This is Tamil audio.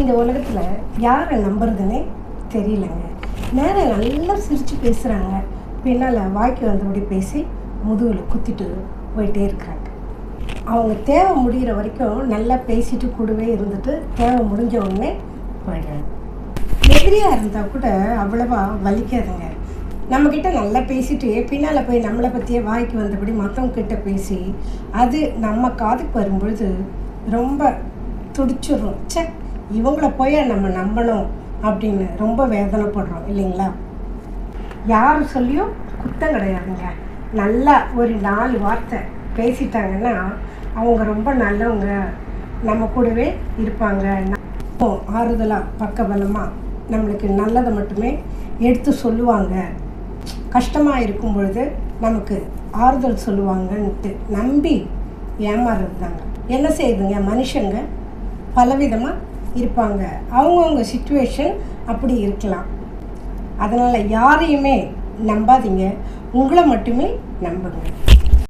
இந்த உலகத்தில் யாரை நம்புறதுன்னே தெரியலங்க. நேரம் நல்லா சிரித்து பேசுகிறாங்க பின்னால் வாய்க்கு வந்தபடி பேசி முதுகில் குத்திட்டு போயிட்டே இருக்கிறாங்க அவங்க தேவை முடிகிற வரைக்கும் நல்லா பேசிட்டு கூடவே இருந்துட்டு தேவை முடிஞ்ச உடனே போயிடுறாங்க. எதிரியாக இருந்தால் கூட அவ்வளவா வலிக்காதுங்க. நம்மக்கிட்ட நல்லா பேசிட்டு பின்னால் போய் நம்மளை பற்றியே வாய்க்கு வந்தபடி மற்றவங்கிட்ட பேசி அது நம்ம காதுக்கு வரும்பொழுது ரொம்ப துடிச்சிடும் சே இவங்கள போய் நம்ம நம்பணும் அப்படின்னு ரொம்ப வேதனைப்படுறோம் இல்லைங்களா? யார் சொல்லியும் குத்தம் கிடையாதுங்க. நல்லா ஒரு நாலு வார்த்தை பேசிட்டாங்கன்னா அவங்க ரொம்ப நல்லவங்க. நம்ம கூடவே இருப்பாங்க. ஆறுதலாக பக்கபலமாக நம்மளுக்கு நல்லதை மட்டுமே எடுத்து சொல்லுவாங்க. கஷ்டமாக இருக்கும் பொழுது நமக்கு ஆறுதல் சொல்லுவாங்கன்ட்டு நம்பி ஏமாறுறது தாங்க என்ன செய்யுதுங்க? மனுஷங்க பலவிதமாக இருப்பாங்க. அவங்கவுங்க சுச்சுவேஷன் அப்படி இருக்கலாம். அதனால் யாரையுமே நம்பாதீங்க. உங்களை மட்டுமே நம்புங்க.